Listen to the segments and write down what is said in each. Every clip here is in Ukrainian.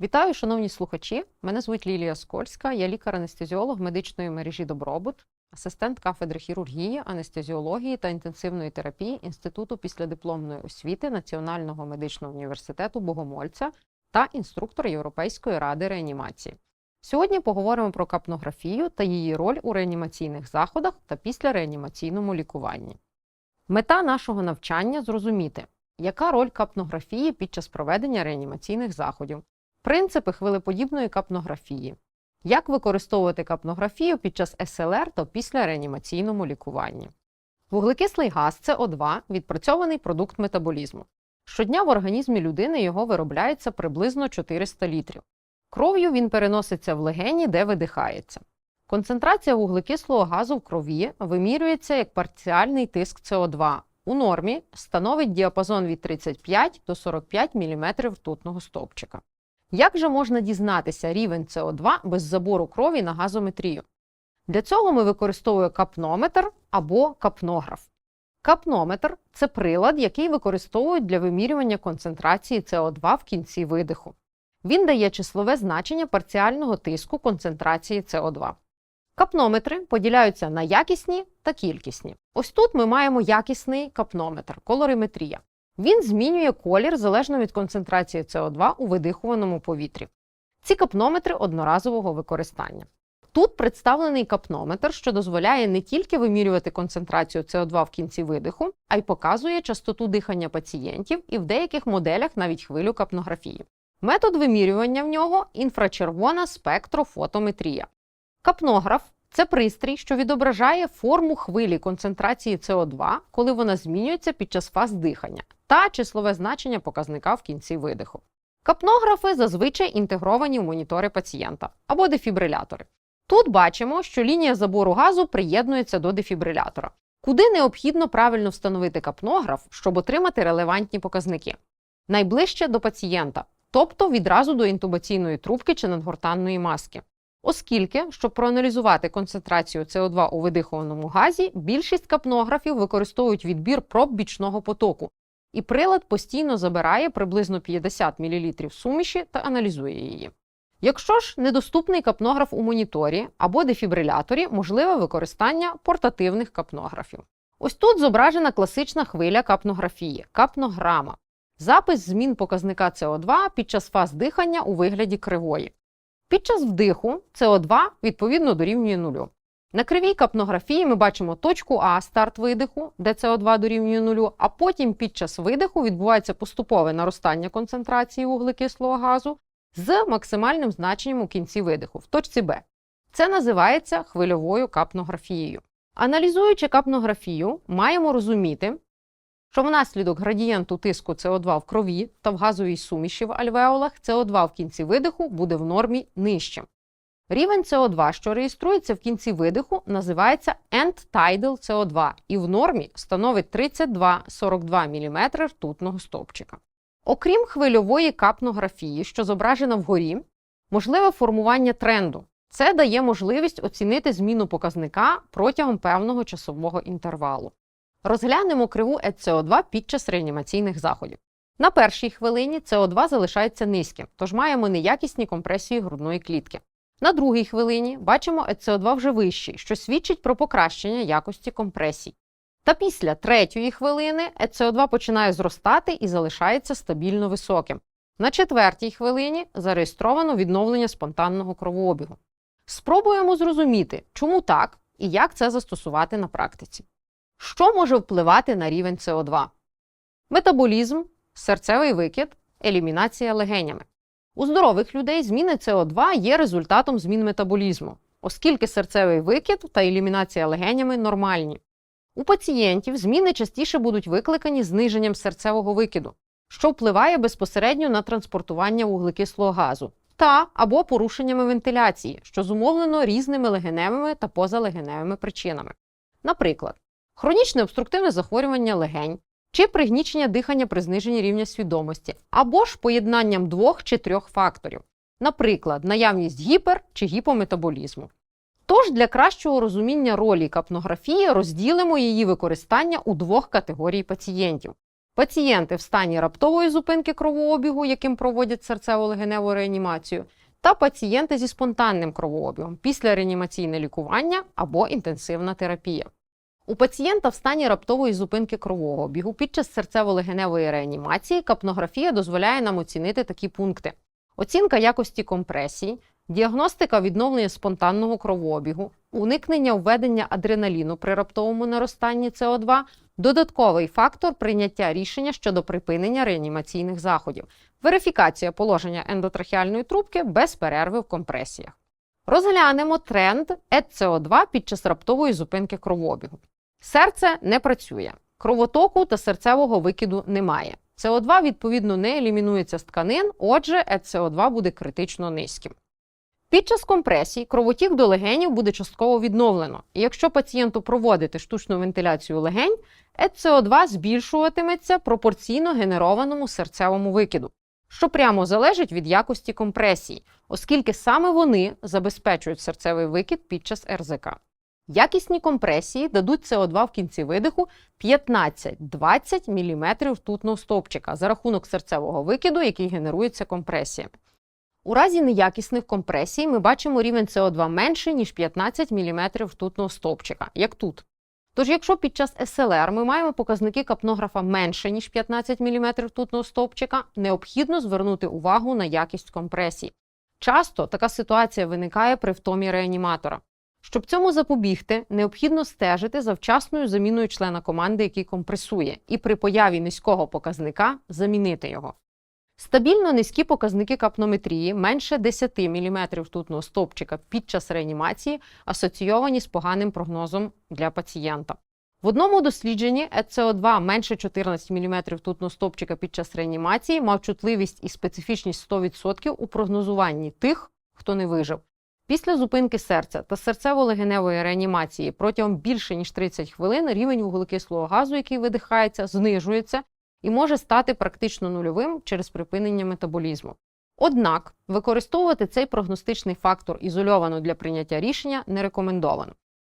Вітаю, шановні слухачі. Мене звуть Лілія Скольська, я лікар-анестезіолог медичної мережі Добробут, асистент кафедри хірургії, анестезіології та інтенсивної терапії Інституту післядипломної освіти Національного медичного університету Богомольця та інструктор Європейської ради реанімації. Сьогодні поговоримо про капнографію та її роль у реанімаційних заходах та післяреанімаційному лікуванні. Мета нашого навчання зрозуміти, яка роль капнографії під час проведення реанімаційних заходів, принципи хвилеподібної капнографії, як використовувати капнографію під час СЛР та після реанімаційному лікуванні. Вуглекислий газ СО2 відпрацьований продукт метаболізму. Щодня в організмі людини його виробляється приблизно 400 літрів. Кров'ю він переноситься в легені, де видихається. Концентрація вуглекислого газу в крові вимірюється як парціальний тиск СО2. У нормі становить діапазон від 35 до 45 мм ртутного стовпчика. Як же можна дізнатися рівень СО2 без забору крові на газометрію? Для цього ми використовуємо капнометр або капнограф. Капнометр це прилад, який використовують для вимірювання концентрації СО2 в кінці видиху. Він дає числове значення парціального тиску концентрації СО2. Капнометри поділяються на якісні та кількісні. Ось тут ми маємо якісний капнометр колориметрія. Він змінює колір залежно від концентрації СО2 у видихуваному повітрі. Ці капнометри одноразового використання. Тут представлений капнометр, що дозволяє не тільки вимірювати концентрацію СО2 в кінці видиху, а й показує частоту дихання пацієнтів і в деяких моделях навіть хвилю капнографії. Метод вимірювання в нього інфрачервона спектрофотометрія. Капнограф це пристрій, що відображає форму хвилі концентрації СО2, коли вона змінюється під час фаз дихання, та числове значення показника в кінці видиху. Капнографи зазвичай інтегровані в монітори пацієнта або дефібрилятори. Тут бачимо, що лінія забору газу приєднується до дефібрилятора, куди необхідно правильно встановити капнограф, щоб отримати релевантні показники. Найближче до пацієнта, тобто відразу до інтубаційної трубки чи надгортанної маски. Оскільки, щоб проаналізувати концентрацію СО2 у видихуваному газі, більшість капнографів використовують відбір проб бічного потоку, і прилад постійно забирає приблизно 50 мл суміші та аналізує її. Якщо ж недоступний капнограф у моніторі або дефібриляторі, можливе використання портативних капнографів. Ось тут зображена класична хвиля капнографії капнограма. Запис змін показника СО2 під час фаз дихання у вигляді кривої. Під час вдиху СО2 відповідно дорівнює нулю. На кривій капнографії ми бачимо точку А старт видиху, де СО2 дорівнює нулю, а потім під час видиху відбувається поступове наростання концентрації вуглекислого газу з максимальним значенням у кінці видиху в точці Б. Це називається хвильовою капнографією. Аналізуючи капнографію, маємо розуміти, що внаслідок градієнту тиску СО2 в крові та в газовій суміші в альвеолах СО2 в кінці видиху буде в нормі нижчим. Рівень СО2, що реєструється в кінці видиху, називається end-tidal CO2 і в нормі становить 32-42 мм ртутного стовпчика. Окрім хвильової капнографії, що зображена вгорі, можливе формування тренду. Це дає можливість оцінити зміну показника протягом певного часового інтервалу. Розглянемо криву ЕЦО2 під час реанімаційних заходів. На першій хвилині СО2 залишається низьким, тож маємо неякісні компресії грудної клітки. На другій хвилині бачимо ЕЦО2 вже вищий, що свідчить про покращення якості компресій. Та після третьої хвилини ЕЦО2 починає зростати і залишається стабільно високим. На четвертій хвилині зареєстровано відновлення спонтанного кровообігу. Спробуємо зрозуміти, чому так і як це застосувати на практиці. Що може впливати на рівень СО2? Метаболізм, серцевий викид, елімінація легенями. У здорових людей зміни СО2 є результатом змін метаболізму, оскільки серцевий викид та елімінація легенями нормальні. У пацієнтів зміни частіше будуть викликані зниженням серцевого викиду, що впливає безпосередньо на транспортування вуглекислого газу, та або порушеннями вентиляції, що зумовлено різними легеневими та позалегеневими причинами. Наприклад, хронічне обструктивне захворювання легень чи пригнічення дихання при зниженні рівня свідомості, або ж поєднанням двох чи трьох факторів, наприклад, наявність гіпер чи гіпометаболізму. Тож для кращого розуміння ролі капнографії розділимо її використання у двох категорій пацієнтів: пацієнти в стані раптової зупинки кровообігу, яким проводять серцево-легеневу реанімацію, та пацієнти зі спонтанним кровообігом після реанімаційне лікування або інтенсивна терапія. У пацієнта в стані раптової зупинки кровообігу під час серцево-легеневої реанімації капнографія дозволяє нам оцінити такі пункти: оцінка якості компресії, діагностика відновлення спонтанного кровообігу, уникнення введення адреналіну при раптовому наростанні СО2, додатковий фактор прийняття рішення щодо припинення реанімаційних заходів, верифікація положення ендотрахеальної трубки без перерви в компресіях. Розглянемо тренд ЕЦО2 під час раптової зупинки кровообігу. Серце не працює, кровотоку та серцевого викиду немає. СО2 відповідно не елімінується з тканин, отже, ЕЦО2 буде критично низьким. Під час компресій кровотік до легенів буде частково відновлено, і якщо пацієнту проводити штучну вентиляцію легень, ЕЦО2 збільшуватиметься пропорційно генерованому серцевому викиду, що прямо залежить від якості компресії, оскільки саме вони забезпечують серцевий викид під час РЗК. Якісні компресії дадуть СО2 в кінці видиху 15-20 мм ртутного стовпчика за рахунок серцевого викиду, який генерується компресіями. У разі неякісних компресій ми бачимо рівень СО2 менше, ніж 15 мм ртутного стовпчика, як тут. Тож, якщо під час СЛР ми маємо показники капнографа менше, ніж 15 мм ртутного стовпчика, необхідно звернути увагу на якість компресій. Часто така ситуація виникає при втомі реаніматора. Щоб цьому запобігти, необхідно стежити за вчасною заміною члена команди, який компресує, і при появі низького показника замінити його. Стабільно низькі показники капнометрії менше 10 мм ртутного стовпчика під час реанімації асоційовані з поганим прогнозом для пацієнта. В одному дослідженні ЕЦО2 менше 14 мм ртутного стовпчика під час реанімації мав чутливість і специфічність 100% у прогнозуванні тих, хто не вижив. Після зупинки серця та серцево-легеневої реанімації протягом більше ніж 30 хвилин рівень вуглекислого газу, який видихається, знижується і може стати практично нульовим через припинення метаболізму. Однак використовувати цей прогностичний фактор ізольовано для прийняття рішення не рекомендовано.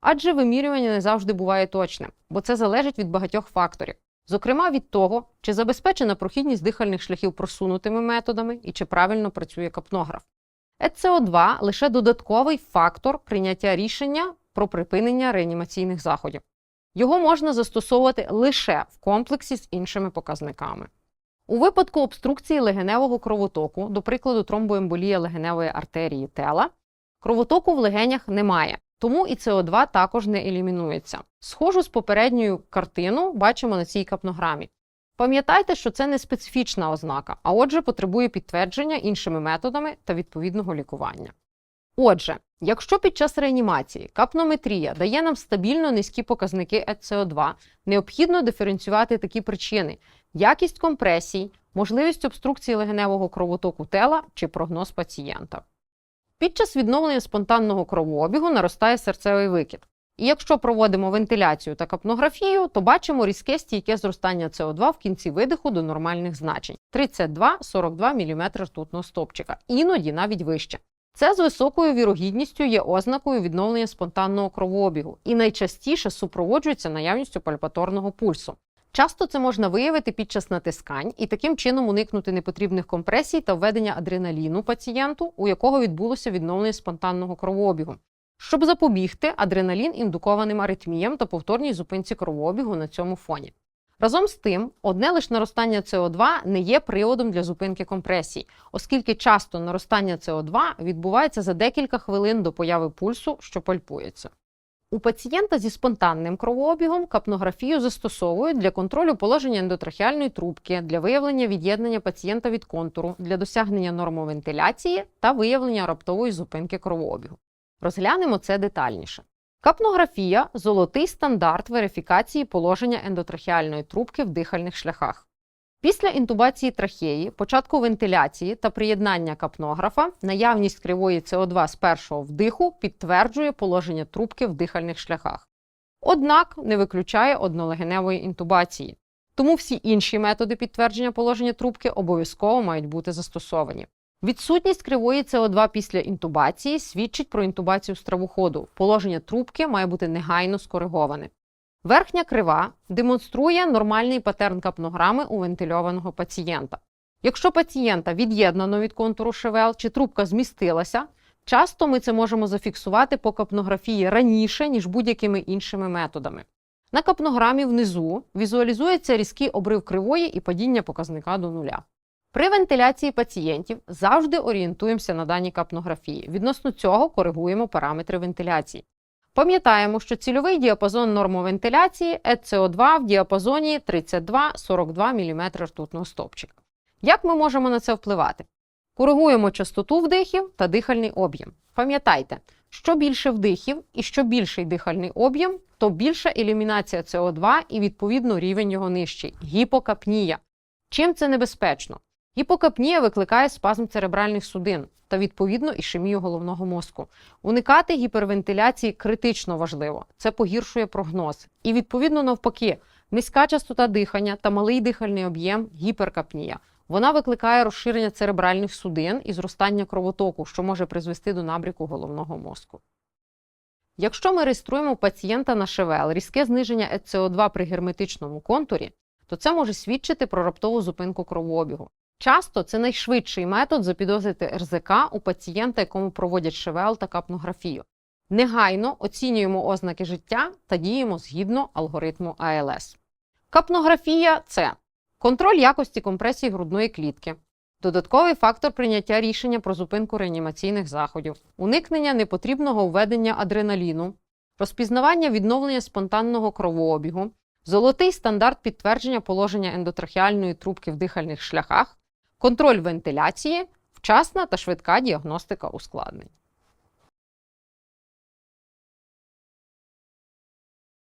Адже вимірювання не завжди буває точним, бо це залежить від багатьох факторів, зокрема від того, чи забезпечена прохідність дихальних шляхів просунутими методами і чи правильно працює капнограф. ЕЦО2 лише додатковий фактор прийняття рішення про припинення реанімаційних заходів. Його можна застосовувати лише в комплексі з іншими показниками. У випадку обструкції легеневого кровотоку, до прикладу, тромбоемболія легеневої артерії тела, кровотоку в легенях немає, тому і СО2 також не елімінується. Схожу з попередньою картину бачимо на цій капнограмі. Пам'ятайте, що це не специфічна ознака, а отже, потребує підтвердження іншими методами та відповідного лікування. Отже, якщо під час реанімації капнометрія дає нам стабільно низькі показники ЕЦО2, необхідно диференціювати такі причини: якість компресій, можливість обструкції легеневого кровотоку тела чи прогноз пацієнта. Під час відновлення спонтанного кровообігу наростає серцевий викид. І якщо проводимо вентиляцію та капнографію, то бачимо різке стійке зростання СО2 в кінці видиху до нормальних значень 32-42 мм ртутного стопчика, іноді навіть вище. Це з високою вірогідністю є ознакою відновлення спонтанного кровообігу і найчастіше супроводжується наявністю пальпаторного пульсу. Часто це можна виявити під час натискань і таким чином уникнути непотрібних компресій та введення адреналіну пацієнту, у якого відбулося відновлення спонтанного кровообігу. Щоб запобігти адреналін індукованим аритміям та повторній зупинці кровообігу на цьому фоні. Разом з тим, одне лише наростання СО2 не є приводом для зупинки компресій, оскільки часто наростання СО2 відбувається за декілька хвилин до появи пульсу, що пальпується. У пацієнта зі спонтанним кровообігом капнографію застосовують для контролю положення ендотрахеальної трубки, для виявлення від'єднання пацієнта від контуру, для досягнення нормовентиляції та виявлення раптової зупинки кровообігу. Розглянемо це детальніше. Капнографія золотий стандарт верифікації положення ендотрахеальної трубки в дихальних шляхах. Після інтубації трахеї, початку вентиляції та приєднання капнографа наявність кривої СО2 з першого вдиху підтверджує положення трубки в дихальних шляхах. Однак не виключає однолегеневої інтубації. Тому всі інші методи підтвердження положення трубки обов'язково мають бути застосовані. Відсутність кривої СО2 після інтубації свідчить про інтубацію стравоходу. Положення трубки має бути негайно скориговане. Верхня крива демонструє нормальний патерн капнограми у вентильованого пацієнта. Якщо пацієнта від'єднано від контуру ШВЛ чи трубка змістилася, часто ми це можемо зафіксувати по капнографії раніше, ніж будь-якими іншими методами. На капнограмі внизу візуалізується різкий обрив кривої і падіння показника до нуля. При вентиляції пацієнтів завжди орієнтуємося на дані капнографії. Відносно цього коригуємо параметри вентиляції. Пам'ятаємо, що цільовий діапазон нормовентиляції ЕЦО2 в діапазоні 32-42 мм ртутного стовпчика. Як ми можемо на це впливати? Коригуємо частоту вдихів та дихальний об'єм. Пам'ятайте, що більше вдихів і що більший дихальний об'єм, то більша елімінація СО2 і відповідно рівень його нижчий гіпокапнія. Чим це небезпечно? Гіпокапнія викликає спазм церебральних судин та відповідно ішемію головного мозку. Уникати гіпервентиляції критично важливо. Це погіршує прогноз. І відповідно навпаки, низька частота дихання та малий дихальний об'єм гіперкапнія. Вона викликає розширення церебральних судин і зростання кровотоку, що може призвести до набріку головного мозку. Якщо ми реєструємо пацієнта на ШВЛ різке зниження ЕЦО2 при герметичному контурі, то це може свідчити про раптову зупинку кровообігу. Часто це найшвидший метод запідозрити РЗК у пацієнта, якому проводять ШВЛ та капнографію. Негайно оцінюємо ознаки життя та діємо згідно алгоритму АЛС. Капнографія це контроль якості компресії грудної клітки, додатковий фактор прийняття рішення про зупинку реанімаційних заходів, уникнення непотрібного введення адреналіну, розпізнавання відновлення спонтанного кровообігу, золотий стандарт підтвердження положення ендотрахеальної трубки в дихальних шляхах, контроль вентиляції, вчасна та швидка діагностика ускладнень.